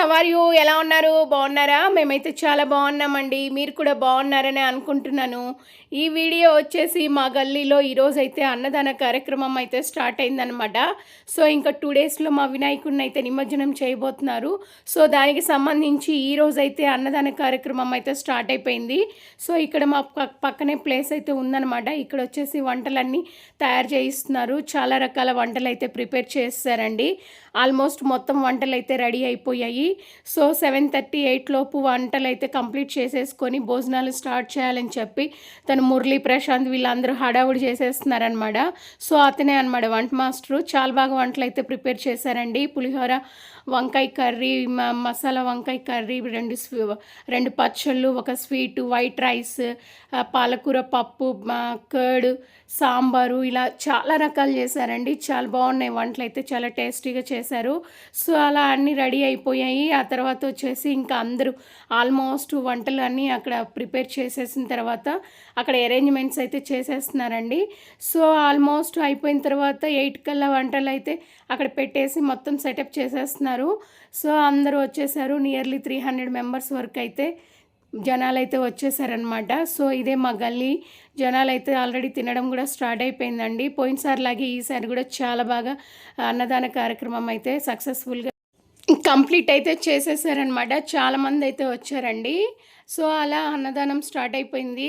సవార్ you? ఎలా ఉన్నారు? బాగున్నారా? మేమైతే చాలా బాగున్నామండి. మీరు కూడా బాగున్నారని అనుకుంటున్నాను. ఈ వీడియో వచ్చేసి మా గల్లీలో ఈరోజైతే అన్నదాన కార్యక్రమం అయితే స్టార్ట్ అయిందనమాట సో ఇంకా టూ డేస్లో మా వినాయకుడిని అయితే నిమజ్జనం చేయబోతున్నారు. సో దానికి సంబంధించి ఈ అన్నదాన కార్యక్రమం అయితే స్టార్ట్ అయిపోయింది. సో ఇక్కడ మా పక్కనే ప్లేస్ అయితే ఉందన్నమాట. ఇక్కడ వచ్చేసి వంటలన్నీ తయారు చేయిస్తున్నారు. చాలా రకాల వంటలు అయితే ప్రిపేర్ చేస్తారండి ఆల్మోస్ట్ మొత్తం వంటలు అయితే రెడీ అయిపోయాయి. సో సెవెన్ థర్టీ ఎయిట్ లోపు వంటలు అయితే కంప్లీట్ చేసేసుకొని భోజనాలు స్టార్ట్ చేయాలని చెప్పి తను మురళీ ప్రశాంత్ వీళ్ళందరూ హడావుడి చేసేస్తున్నారనమాట సో అతనే అనమాట వంట మాస్టరు. చాలా బాగా వంటలు అయితే ప్రిపేర్ చేశారండి. పులిహోర వంకాయ కర్రీ మసాలా వంకాయ కర్రీ రెండు రెండు పచ్చళ్ళు ఒక స్వీట్ వైట్ రైస్ పాలకూర పప్పు కర్డ్ సాంబారు ఇలా చాలా రకాలు చేశారండి. చాలా బాగున్నాయి వంటలు అయితే చాలా టేస్టీగా చేశారు. సో అలా అన్నీ రెడీ అయిపోయాయి. ఆ తర్వాత వచ్చేసి ఇంకా అందరూ ఆల్మోస్ట్ వంటలు అన్నీ అక్కడ ప్రిపేర్ చేసేసిన తర్వాత అక్కడ అరేంజ్మెంట్స్ అయితే చేసేస్తున్నారండి. సో ఆల్మోస్ట్ అయిపోయిన తర్వాత ఎయిట్ కల్లా వంటలు అయితే అక్కడ పెట్టేసి మొత్తం సెటప్ చేసేస్తున్నారు. సో అందరూ వచ్చేసారు. నియర్లీ త్రీ హండ్రెడ్ మెంబర్స్ వరకు అయితే జనాలు అయితే వచ్చేసారనమాట సో ఇదే మా గల్లీ. జనాలు అయితే ఆల్రెడీ తినడం కూడా స్టార్ట్ అయిపోయిందండి. పోయినసారి లాగే ఈసారి కూడా చాలా బాగా అన్నదాన కార్యక్రమం అయితే సక్సెస్ఫుల్గా కంప్లీట్ అయితే చేసేసారనమాట చాలామంది అయితే వచ్చారండి. సో అలా అన్నదానం స్టార్ట్ అయిపోయింది.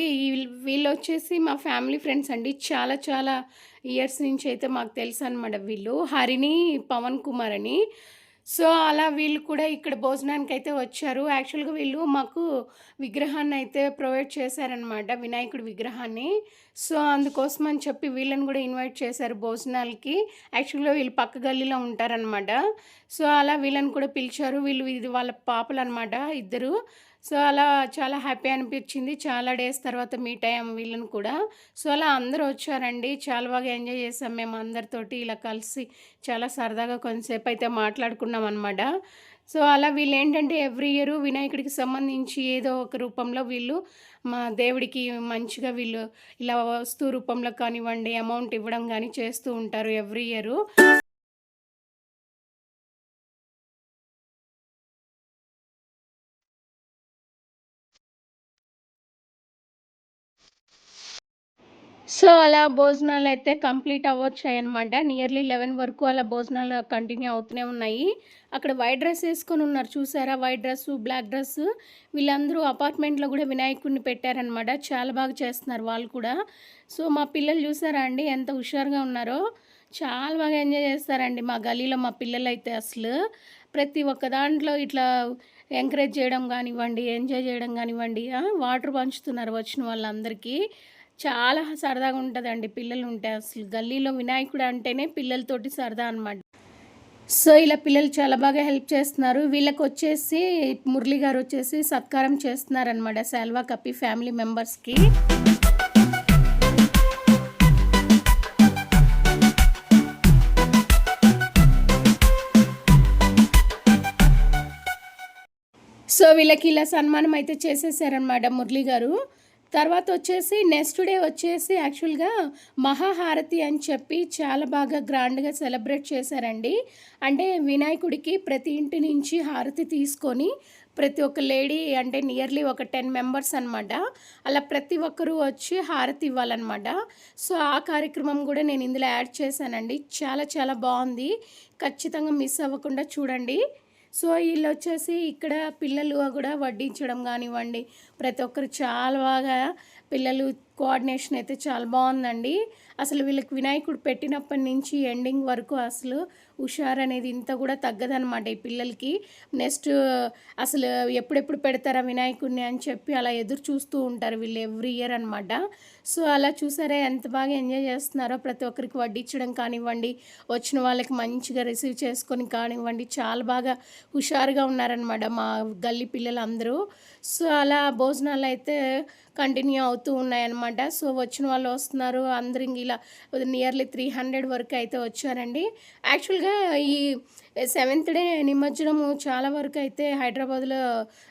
వీళ్ళు వచ్చేసి మా ఫ్యామిలీ ఫ్రెండ్స్ అండి. చాలా చాలా ఇయర్స్ నుంచి అయితే మాకు తెలుసు అనమాట వీళ్ళు. హరిని పవన్ కుమార్ అని. సో అలా వీళ్ళు కూడా ఇక్కడ భోజనానికి అయితే వచ్చారు. యాక్చువల్గా వీళ్ళు మాకు విగ్రహాన్ని అయితే ప్రొవైడ్ చేశారనమాట వినాయకుడి విగ్రహాన్ని. సో అందుకోసం అని చెప్పి వీళ్ళని కూడా ఇన్వైట్ చేశారు భోజనాలకి. యాక్చువల్గా వీళ్ళు పక్క గల్లీలో ఉంటారనమాట సో అలా వీళ్ళని కూడా పిలిచారు. వీళ్ళు ఇది వాళ్ళ పాపలు అనమాట ఇద్దరు. సో అలా చాలా హ్యాపీ అనిపించింది. చాలా డేస్ తర్వాత మీట్ అయ్యాం వీళ్ళని కూడా. సో అలా అందరూ వచ్చారండి. చాలా బాగా ఎంజాయ్ చేసాం మేము అందరితోటి. ఇలా కలిసి చాలా సరదాగా కొంతసేపు అయితే మాట్లాడుకున్నాం అనమాట సో అలా వీళ్ళు ఏంటంటే ఎవ్రీ ఇయర్ వినాయకుడికి సంబంధించి ఏదో ఒక రూపంలో వీళ్ళు మా దేవుడికి మంచిగా వీళ్ళు ఇలా వస్తువు రూపంలో కానివ్వండి అమౌంట్ ఇవ్వడం కానీ చేస్తూ ఉంటారు ఎవ్రీ ఇయర్. సో అలా భోజనాలు అయితే కంప్లీట్ అవ్వచ్చాయి అనమాట నియర్లీ లెవెన్ వరకు అలా భోజనాలు కంటిన్యూ అవుతూనే ఉన్నాయి. అక్కడ వైట్ డ్రెస్ వేసుకొని ఉన్నారు చూసారా? White dress black dress. వీళ్ళందరూ అపార్ట్మెంట్లో కూడా వినాయకుడిని పెట్టారనమాట చాలా బాగా చేస్తున్నారు వాళ్ళు కూడా. సో మా పిల్లలు చూసారా అండి? ఎంత హుషారుగా ఉన్నారో. చాలా బాగా ఎంజాయ్ చేస్తారండి మా గలీలో మా పిల్లలు అయితే అసలు. ప్రతి ఒక్క దాంట్లో ఇట్లా ఎంకరేజ్ చేయడం కానివ్వండి ఎంజాయ్ చేయడం కానివ్వండి వాటర్ పంచుతున్నారు వచ్చిన వాళ్ళందరికీ. చాలా సరదాగా ఉంటుందండి పిల్లలు ఉంటే అసలు. గల్లీలో వినాయకుడు అంటేనే పిల్లలతోటి సరదా అనమాట సో ఇలా పిల్లలు చాలా బాగా హెల్ప్ చేస్తున్నారు. వీళ్ళకి వచ్చేసి మురళి గారు వచ్చేసి సత్కారం చేస్తున్నారనమాట శాల్వా కప్పి ఫ్యామిలీ మెంబర్స్కి. సో వీళ్ళకి ఇలా సన్మానం అయితే చేసేసారనమాట మురళి గారు. తర్వాత వచ్చేసి నెక్స్ట్ డే వచ్చేసి యాక్చువల్గా మహాహారతి అని చెప్పి చాలా బాగా గ్రాండ్గా సెలబ్రేట్ చేశారండి. అంటే వినాయకుడికి ప్రతి ఇంటి నుంచి హారతి తీసుకొని ప్రతి ఒక్క లేడీ అంటే నియర్లీ ఒక టెన్ మెంబర్స్ అనమాట అలా ప్రతి ఒక్కరూ వచ్చి హారతి ఇవ్వాలన్నమాట. సో ఆ కార్యక్రమం కూడా నేను ఇందులో యాడ్ చేశానండి. చాలా చాలా బాగుంది. ఖచ్చితంగా మిస్ అవ్వకుండా చూడండి. సో వీళ్ళు వచ్చేసి ఇక్కడ పిల్లలు కూడా వడ్డించడం కానివ్వండి ప్రతి ఒక్కరు చాలా బాగా పిల్లలు కోఆర్డినేషన్ అయితే చాలా బాగుందండి. అసలు వీళ్ళకి వినాయకుడు పెట్టినప్పటి నుంచి ఎండింగ్ వరకు అసలు హుషారు అనేది ఇంత కూడా తగ్గదనమాట ఈ పిల్లలకి. నెక్స్ట్ అసలు ఎప్పుడెప్పుడు పెడతారా వినాయకుడిని అని చెప్పి అలా ఎదురు చూస్తూ ఉంటారు వీళ్ళు ఎవ్రీ ఇయర్ అనమాట సో అలా చూసారా ఎంత బాగా ఎంజాయ్ చేస్తున్నారో ప్రతి ఒక్కరికి వడ్డించడం కానివ్వండి వచ్చిన వాళ్ళకి మంచిగా రిసీవ్ చేసుకొని కానివ్వండి చాలా బాగా హుషారుగా ఉన్నారనమాట మా గల్లీ పిల్లలందరూ. సో అలా భోజనాలు అయితే కంటిన్యూ అవుతూ ఉన్నాయన్నమాట. సో వచ్చిన వాళ్ళు వస్తున్నారు అందరు ఇలా నియర్లీ త్రీ హండ్రెడ్ వరకు అయితే వచ్చారండి. యాక్చువల్గా ఈ సెవెంత్ డే నిమజ్జనము చాలా వరకు అయితే హైదరాబాద్లో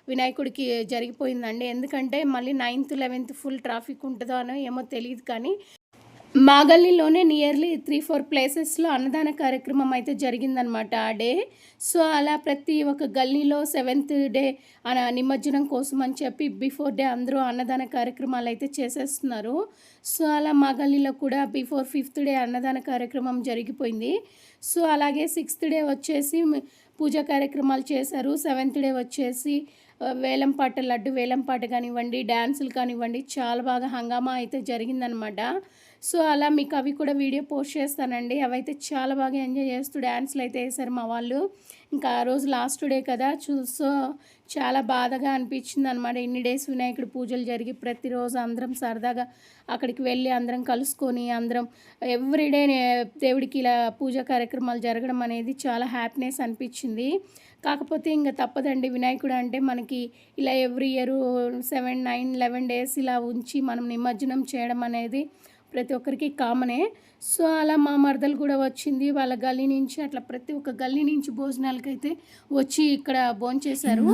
వినాయకుడికి జరిగిపోయిందండి. ఎందుకంటే మళ్ళీ నైన్త్ లెవెన్త్ ఫుల్ ట్రాఫిక్ ఉంటుందో అనో ఏమో తెలియదు కానీ మాగల్లిలోనే నియర్లీ త్రీ ఫోర్ ప్లేసెస్లో అన్నదాన కార్యక్రమం అయితే జరిగిందనమాట ఆ డే. సో అలా ప్రతి ఒక్క గల్లీలో సెవెంత్ డే అన నిమజ్జనం కోసం అని చెప్పి బిఫోర్ డే అందరూ అన్నదాన కార్యక్రమాలు అయితే చేసేస్తున్నారు. సో అలా మా గల్లీలో కూడా బిఫోర్ ఫిఫ్త్ డే అన్నదాన కార్యక్రమం జరిగిపోయింది. సో అలాగే సిక్స్త్ డే వచ్చేసి పూజా కార్యక్రమాలు చేశారు. సెవెంత్ డే వచ్చేసి వేలంపాట లడ్డు వేలంపాట కానివ్వండి డ్యాన్సులు కానివ్వండి చాలా బాగా హంగామా అయితే జరిగిందనమాట సో అలా మీకు అవి కూడా వీడియో పోస్ట్ చేస్తానండి. అవైతే చాలా బాగా ఎంజాయ్ చేస్తూ డ్యాన్స్లు అయితే వేశారు మా వాళ్ళు. ఇంకా ఆ రోజు లాస్ట్ డే కదా చూసో చాలా బాధగా అనిపించింది అనమాట ఇన్ని డేస్ వినాయకుడి పూజలు జరిగి ప్రతిరోజు అందరం సరదాగా అక్కడికి వెళ్ళి అందరం కలుసుకొని అందరం ఎవ్రీడే దేవుడికి ఇలా పూజా కార్యక్రమాలు జరగడం అనేది చాలా హ్యాపీనెస్ అనిపించింది. కాకపోతే ఇంకా తప్పదండి వినాయకుడు అంటే మనకి ఇలా every year seven nine eleven days ఇలా ఉంచి మనం నిమజ్జనం చేయడం అనేది ప్రతి ఒక్కరికి కామనే. సో అలా మా మరదలు కూడా వచ్చింది. వాళ్ళ గల్లీ నుంచి అట్లా ప్రతి ఒక్క గల్లీ నుంచి భోజనాలకు అయితే వచ్చి ఇక్కడ భోంచేశారు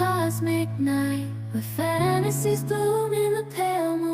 cosmic night where fantasies bloom in the pale moon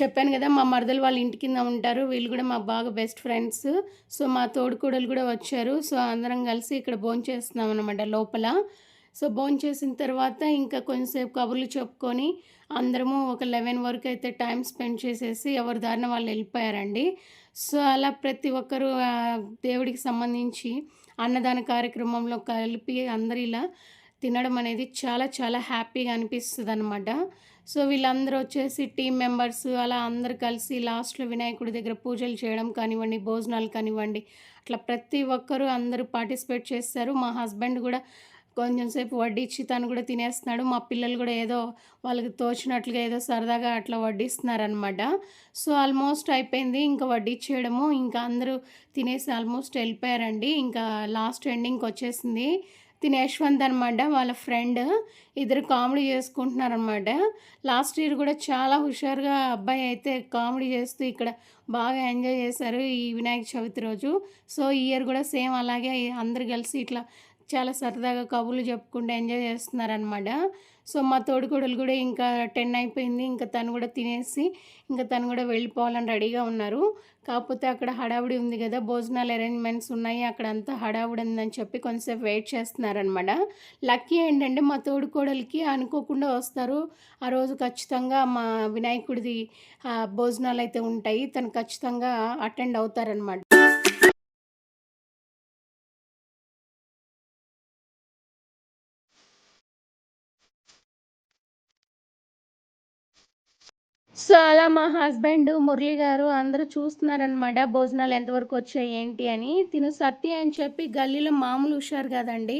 చెప్పాను కదా మా మరదలు వాళ్ళ ఇంటి కింద ఉంటారు. వీళ్ళు కూడా మా బాగా బెస్ట్ ఫ్రెండ్స్ సో మా తోడుకోడలు కూడా వచ్చారు. సో అందరం కలిసి ఇక్కడ భోంచేస్తున్నాం అనమాట లోపల. సో భోంచేసిన తర్వాత ఇంకా కొంచెంసేపు కబుర్లు చెప్పుకొని అందరము ఒక లెవెన్ వరకు అయితే టైం స్పెండ్ చేసేసి ఎవరి దారిన వాళ్ళు వెళ్ళిపోయారండి. సో అలా ప్రతి ఒక్కరు దేవుడికి సంబంధించి అన్నదాన కార్యక్రమంలో కలిపి అందరు ఇలా తినడం అనేది చాలా చాలా హ్యాపీగా అనిపిస్తుంది అనమాట సో వీళ్ళందరూ వచ్చేసి టీం మెంబర్స్ అలా అందరు కలిసి లాస్ట్లో వినాయకుడి దగ్గర పూజలు చేయడం కానివ్వండి భోజనాలు కానివ్వండి అట్లా ప్రతి ఒక్కరూ అందరూ పార్టిసిపేట్ చేస్తారు. మా హస్బెండ్ కూడా కొంచెం సేపు వడ్డిచ్చి తను కూడా తినేస్తున్నాడు. మా పిల్లలు కూడా ఏదో వాళ్ళకి తోచినట్లుగా ఏదో సరదాగా అట్లా వడ్డిస్తున్నారనమాట సో ఆల్మోస్ట్ అయిపోయింది. ఇంకా వడ్డిచ్చేయడము ఇంకా అందరూ తినేసి ఆల్మోస్ట్ వెళ్ళిపోయారండి. ఇంకా లాస్ట్ ఎండింగ్కి వచ్చేసింది. తినేశ్వంత్ అనమాట వాళ్ళ ఫ్రెండ్. ఇద్దరు కామెడీ చేసుకుంటున్నారనమాట లాస్ట్ ఇయర్ కూడా చాలా హుషారుగా అబ్బాయి అయితే కామెడీ చేస్తూ ఇక్కడ బాగా ఎంజాయ్ చేశారు ఈ వినాయక చవితి రోజు. సో ఈ ఇయర్ కూడా సేమ్ అలాగే అందరు కలిసి ఇట్లా చాలా సరదాగా కబుర్లు చెప్పుకుంటూ ఎంజాయ్ చేస్తున్నారనమాట సో మా తోడుకోడలు కూడా ఇంకా టెన్ అయిపోయింది. ఇంకా తను కూడా తినేసి ఇంకా తను కూడా వెళ్ళిపోవాలని రెడీగా ఉన్నారు. కాకపోతే అక్కడ హడావుడి ఉంది కదా భోజనాలు అరేంజ్మెంట్స్ ఉన్నాయి. అక్కడ అంతా హడావుడి ఉందని చెప్పి కొంతసేపు వెయిట్ చేస్తున్నారనమాట లక్కీ ఏంటంటే మా తోడుకోడలికి అనుకోకుండా వస్తారు. ఆ రోజు ఖచ్చితంగా మా వినాయకుడిది భోజనాలు అయితే ఉంటాయి. తను ఖచ్చితంగా అటెండ్ అవుతారనమాట సో అలా మా హస్బెండ్ మురళి గారు అందరూ చూస్తున్నారనమాట భోజనాలు ఎంతవరకు వచ్చాయి ఏంటి అని. తిను సత్య అని చెప్పి గల్లీలో మామూలు హుషారు కదండి.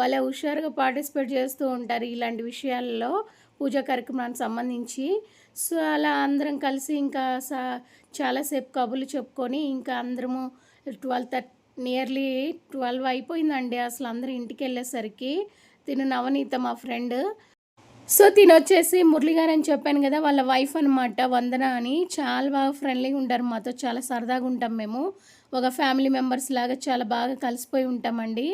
భలే హుషారుగా పార్టిసిపేట్ చేస్తూ ఉంటారు ఇలాంటి విషయాల్లో పూజా కార్యక్రమానికి సంబంధించి. సో అలా అందరం కలిసి ఇంకా సా చాలాసేపు కబుర్లు చెప్పుకొని ఇంకా అందరము ట్వెల్వ్ థర్టీ నియర్లీ ట్వెల్వ్ అయిపోయిందండి అసలు అందరూ ఇంటికి వెళ్ళేసరికి. తిను నవనీత మా ఫ్రెండ్. సో తినొచ్చేసి మురళి గారు అని చెప్పాను కదా వాళ్ళ వైఫ్ అనమాట వందన అని. చాలా బాగా ఫ్రెండ్లీగా ఉంటారు మాతో చాలా సరదాగా ఉంటాం మేము. ఒక ఫ్యామిలీ మెంబర్స్ లాగా చాలా బాగా కలిసిపోయి ఉంటామండి.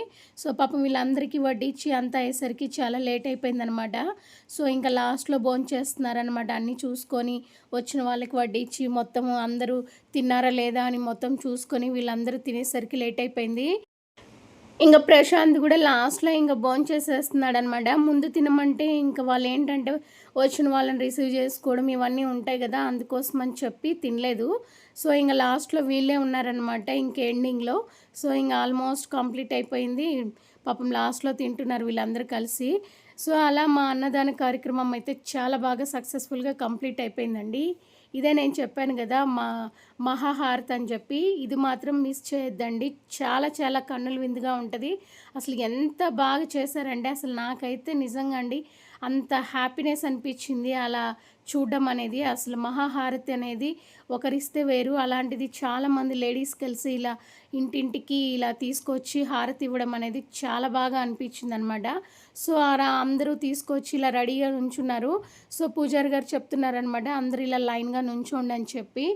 సో పాపం వీళ్ళందరికీ వడ్డించి అంతా అయ్యేసరికి చాలా లేట్ అయిపోయిందనమాట సో ఇంకా లాస్ట్లో భోంచేస్తున్నారనమాట అన్నీ చూసుకొని వచ్చిన వాళ్ళకి వడ్డించి మొత్తం అందరూ తిన్నారా లేదా అని మొత్తం చూసుకొని వీళ్ళందరూ తినేసరికి లేట్ అయిపోయింది. ఇంకా ప్రశాంత్ కూడా లాస్ట్లో ఇంకా బోన్ చేసేస్తున్నాడు అనమాట ముందు తినమంటే ఇంకా వాళ్ళు ఏంటంటే వచ్చిన వాళ్ళని రిసీవ్ చేసుకోవడం ఇవన్నీ ఉంటాయి కదా అందుకోసం అని చెప్పి తినలేదు. సో ఇంకా లాస్ట్లో వీళ్ళే ఉన్నారనమాట ఇంక ఎండింగ్లో. సో ఇంకా ఆల్మోస్ట్ కంప్లీట్ అయిపోయింది. పాపం లాస్ట్లో తింటున్నారు వీళ్ళందరూ కలిసి. సో అలా మా అన్నదాన కార్యక్రమం అయితే చాలా బాగా సక్సెస్ఫుల్గా కంప్లీట్ అయిపోయిందండి. ఇదే నేను చెప్పాను కదా మా మహాహారత్ అని చెప్పి. ఇది మాత్రం మిస్ చేయొద్దండి. చాలా చాలా కన్నుల విందుగా ఉంటుంది. అసలు ఎంత బాగా చేశారంటే అసలు నాకైతే నిజంగా అండి అంత హ్యాపీనెస్ అనిపించింది. అలా చూడడం అనేది అసలు మహాహారతి అనేది ఒకరిస్తే వేరు. అలాంటిది చాలామంది లేడీస్ కలిసి ఇలా ఇంటింటికి ఇలా తీసుకొచ్చి హారతి ఇవ్వడం అనేది చాలా బాగా అనిపించింది అనమాట సో అలా అందరూ తీసుకొచ్చి ఇలా రెడీగా నుంచున్నారు. సో పూజారి గారు చెప్తున్నారనమాట అందరూ ఇలా లైన్గా నుంచోండి అని చెప్పి.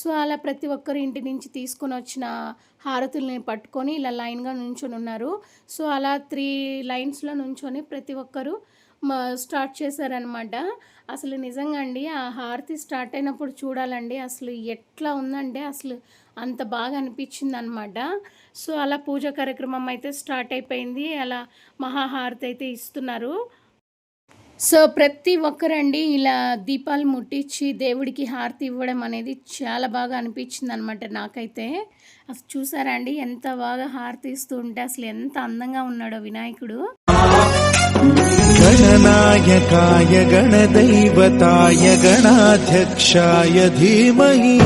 సో అలా ప్రతి ఒక్కరు ఇంటి నుంచి తీసుకొని వచ్చిన హారతుల్ని పట్టుకొని ఇలా లైన్గా నుంచొని ఉన్నారు. సో అలా త్రీ లైన్స్లో నుంచొని ప్రతి ఒక్కరు మా స్టార్ట్ చేశారనమాట. అసలు నిజంగా అండి ఆ హారతి స్టార్ట్ అయినప్పుడు చూడాలండి అసలు ఎట్లా ఉందంటే అసలు అంత బాగా అనిపించింది అనమాట సో అలా పూజ కార్యక్రమం అయితే స్టార్ట్ అయిపోయింది అలా మహాహారతి అయితే ఇస్తున్నారు. సో ప్రతి ఒక్కరండి ఇలా దీపాలు ముట్టించి దేవుడికి హారతి ఇవ్వడం అనేది చాలా బాగా అనిపించింది అనమాట నాకైతే. అసలు చూసారా అండి ఎంత బాగా హారతి ఇస్తూ ఉంటే అసలు ఎంత అందంగా ఉన్నాడో వినాయకుడు. गणनायकाय गणदैवताय गणाध्यक्षाय धीमहि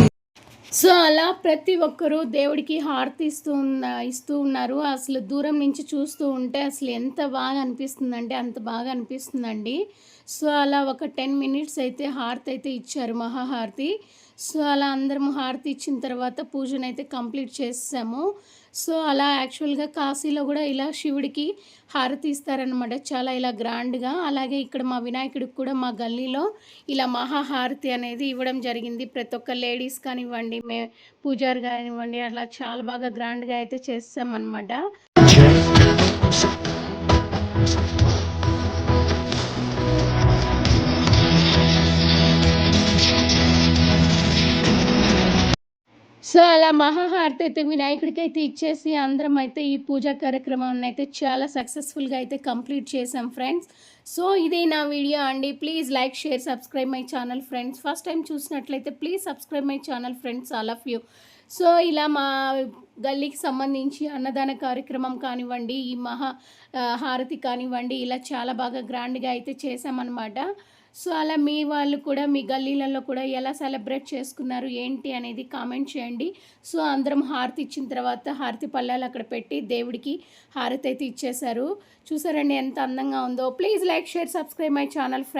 సో అలా ప్రతి ఒక్కరూ దేవుడికి హారతి ఇస్తూ ఉన్న ఇస్తూ ఉన్నారు అసలు దూరం నుంచి చూస్తూ ఉంటే అసలు ఎంత బాగా అనిపిస్తుందంటే అంత బాగా అనిపిస్తుందండి సో అలా ఒక టెన్ మినిట్స్ అయితే హారతి అయితే ఇచ్చారు మహాహారతి. సో అలా అందరం హారతి ఇచ్చిన తర్వాత పూజను అయితే కంప్లీట్ చేసాము సో అలా యాక్చువల్గా కాశీలో కూడా ఇలా శివుడికి హారతి ఇస్తారనమాట చాలా ఇలా గ్రాండ్గా. అలాగే ఇక్కడ మా వినాయకుడికి కూడా మా గల్లీలో ఇలా మహాహారతి అనేది ఇవ్వడం జరిగింది. ప్రతి ఒక్క లేడీస్ కానివ్వండి మే పూజారి కానివ్వండి అలా చాలా బాగా గ్రాండ్గా అయితే చేస్తామన్నమాట సో అలా మహాహారతి అయితే వినాయకుడికి అయితే ఇచ్చేసి అందరం అయితే ఈ పూజా కార్యక్రమాన్ని అయితే చాలా సక్సెస్ఫుల్గా అయితే కంప్లీట్ చేసాం ఫ్రెండ్స్ సో ఇదే నా వీడియో అండి. Please like share subscribe my channel friends first time చూసినట్లయితే please subscribe my channel friends all of you so ఇలా మా గల్లీకి సంబంధించి అన్నదాన కార్యక్రమం కానివ్వండి ఈ మహా హారతి కానివ్వండి ఇలా చాలా బాగా గ్రాండ్గా అయితే చేసామన్నమాట. సో అలా మీ వాళ్ళు కూడా మీ గల్లీలలో కూడా ఎలా సెలబ్రేట్ చేసుకున్నారు ఏంటి అనేది కామెంట్ చేయండి. సో అందరం హారతి ఇచ్చిన తర్వాత హారతి పళ్ళాలు అక్కడ పెట్టి దేవుడికి హారతి అయితే ఇచ్చేశారు. చూసారండి ఎంత అందంగా ఉందో. Please like share subscribe my channel